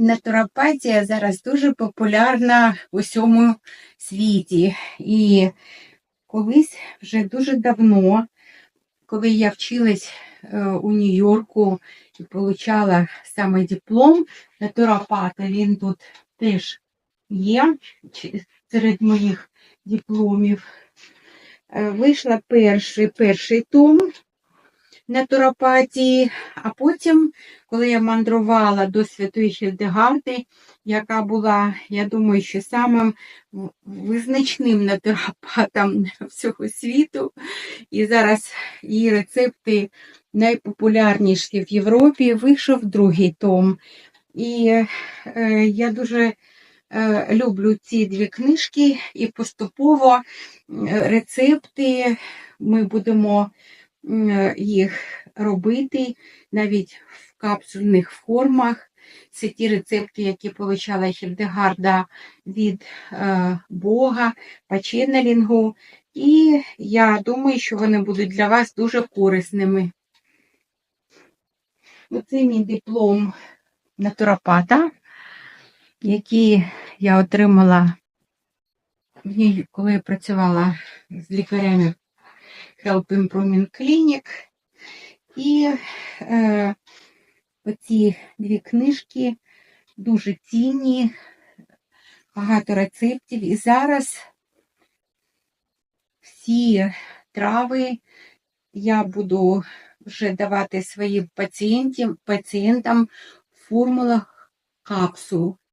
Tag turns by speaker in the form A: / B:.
A: Натуропатія зараз дуже популярна в усьому світі. І колись вже дуже давно, коли я вчилась е, у Нью-Йорку і отримала саме диплом натуропата, він тут теж є серед моїх дипломів. Е, Вийшла перший, перший том натуропатії, а потім, коли я мандрувала до Святої Хільдегарди, яка була, я думаю, що самим визначним натуропатом всього світу, і зараз її рецепти найпопулярніші в Європі, вийшов другий том. І е, я дуже е, люблю ці дві книжки, і поступово е, рецепти ми будемо їх робити навіть в капсульних формах. Це ті рецепти, які отримала Хільдегарда від е, Бога по ченнелінгу. І я думаю, що вони будуть для вас дуже корисними. Оце мій диплом натуропата, який я отримала, коли я працювала з лікарями Help Improvement Clinic. І е, оці дві книжки дуже цінні, багато рецептів. І зараз всі трави я буду вже давати своїм пацієнтам, пацієнтам в формулах капсул.